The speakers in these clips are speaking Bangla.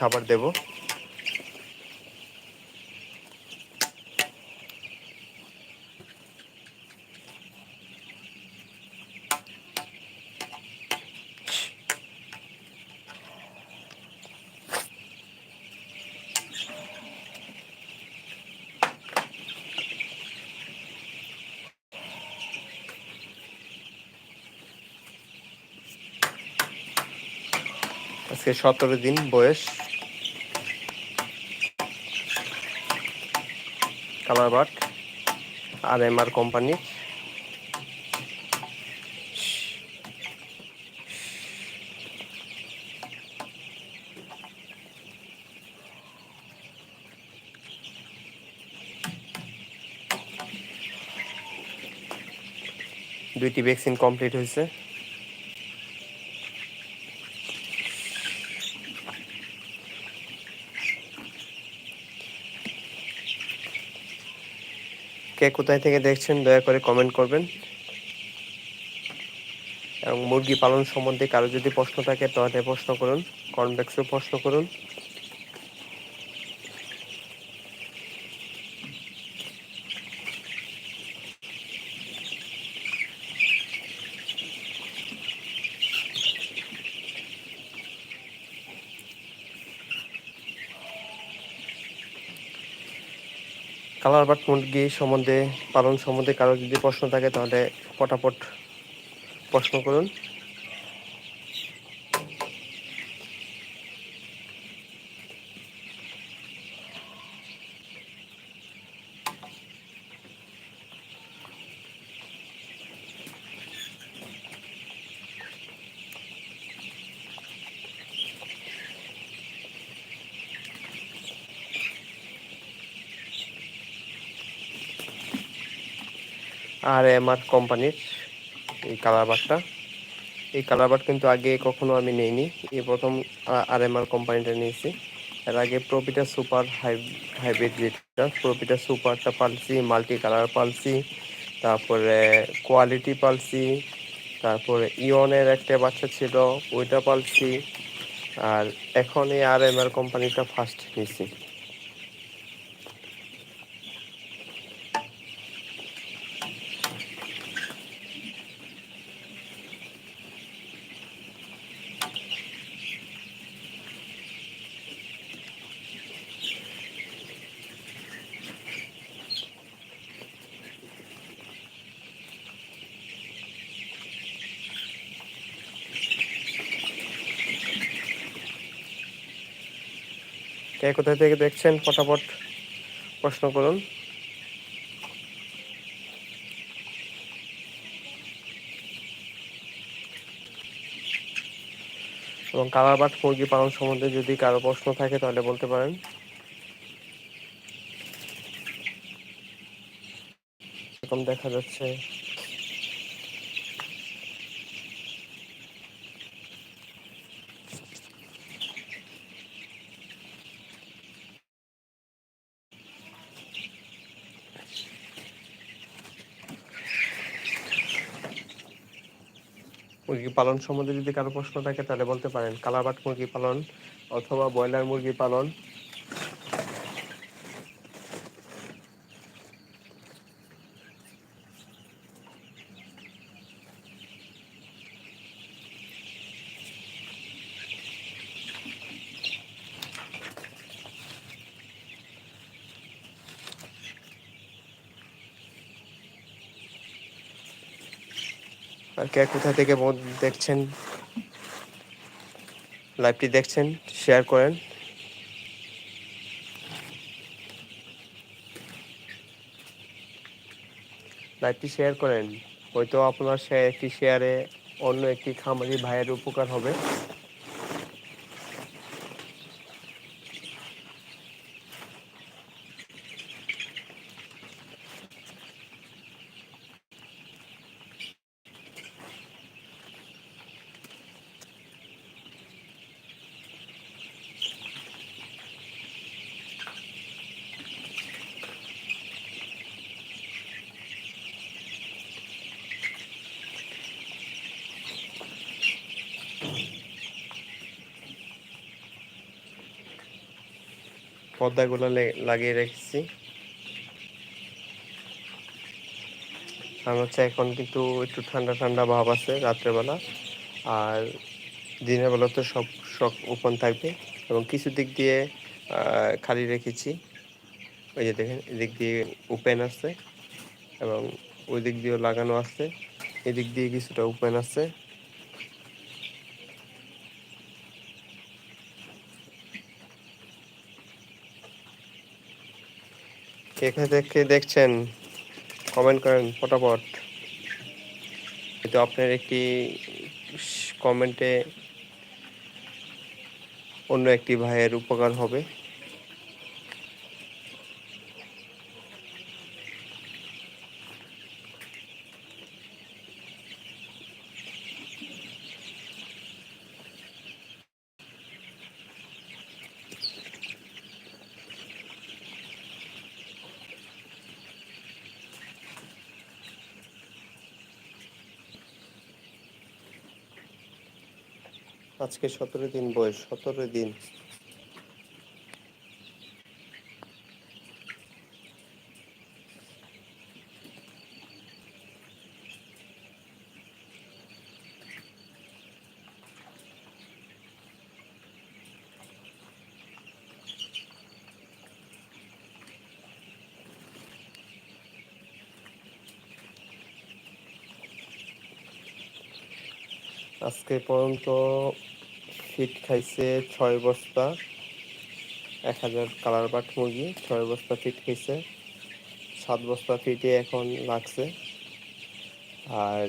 খাবার দেব। আজকে সতেরো দিন বয়স। Colour but R M R company. দুইটি ভ্যাকসিন কমপ্লিট হয়েছে। কে কোথায় থেকে দেখছেন, দয়া করে কমেন্ট করবেন। এবং মুরগি পালন সম্বন্ধে কারও যদি প্রশ্ন থাকে, তাহলে প্রশ্ন করুন কনভেক্সও প্রশ্ন করুন। কালার বাট মুরগি সম্বন্ধে পালন সম্বন্ধে কারও যদি প্রশ্ন থাকে তাহলে পটাপট প্রশ্ন করুন। আর এম আর কোম্পানির এই কালার বাটটা এই কালার বাট কিন্তু আগে কখনো আমি নেইনি। এই প্রথম আর এম আর কোম্পানিটা নিয়েছি। এর আগে প্রপিটা সুপার হাই হাইব্রিড যেটা প্রপিটা সুপারটা পালছি মাল্টি কালার পালছি তারপরে কোয়ালিটি পালছি তারপরে ইয়নের একটা বাচ্চা ছিল, ওইটা পালছি আর এখন এই আর এম আর কোম্পানিটা ফার্স্ট নিয়েছি। কে কোথা থেকে দেখছেন? ফটাফট প্রশ্ন করুন। এবং কালারবাট মুরগি পালন সম্বন্ধে যদি কারও প্রশ্ন থাকে, তাহলে বলতে পারেন। এরকম দেখা যাচ্ছে মুরগি পালন সম্বন্ধে যদি কারও প্রশ্ন থাকে, তাহলে বলতে পারেন। কালাবাট মুরগি পালন অথবা ব্রয়লার মুরগি পালন। আর কে কোথা থেকে দেখছেন? লাইভটি দেখছেন শেয়ার করেন। লাইভটি শেয়ার করেন। হয়তো আপনার একটি শেয়ারে অন্য একটি খামারি ভাইয়ের উপকার হবে। পর্দাগুলো লাগিয়ে রেখেছি। কারণ হচ্ছে এখন কিন্তু একটু ঠান্ডা ঠান্ডা ভাব আছে রাত্রেবেলা। আর দিনের বেলা তো সব সব ওপেন থাকবে। এবং কিছু দিক দিয়ে খালি রেখেছি। ওই যে দেখেন এদিক দিয়ে ওপেন আছে। এবং ওই দিক দিয়েও লাগানো আছে। এদিক দিয়ে কিছুটা ওপেন আছে। এখানে দেখে দেখছেন কমেন্ট করেন ফটাফট। কিন্তু আপনার একটি কমেন্টে অন্য একটি ভাইয়ের উপকার হবে। আজকে সতেরো দিন বয়স সতেরো দিন। আজকে পর্যন্ত ফিট খাইছে ছয় বস্তা, এক হাজার কালার পাট মুরগি, ছয় বস্তা ফিট খাইছে সাত বস্তা ফিটে এখন লাগছে। আর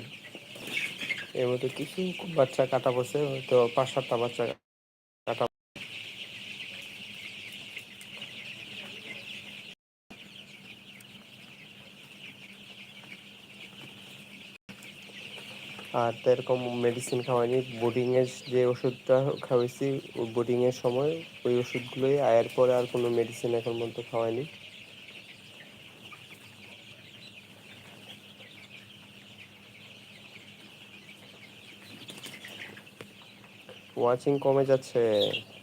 এর মধ্যে কিছু বাচ্চা কাটা পড়ছে, হয়তো পাঁচ সাতটা বাচ্চা কাটা আর তো এরকম মেডিসিন খাওয়াইনি। বোর্ডিং এর যে ওষুধটা খাওয়াইছি বোর্ডিং এর সময় ওই ওষুধগুলোই আয়ের পরে আর কোনো মেডিসিন এখন পর্যন্ত খাওয়াইনি। ওয়াচিং কমে যাচ্ছে।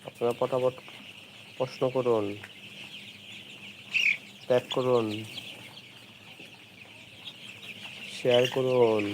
আপনারা পটাপট প্রশ্ন করুন। ট্যাপ করুন। শেয়ার করুন।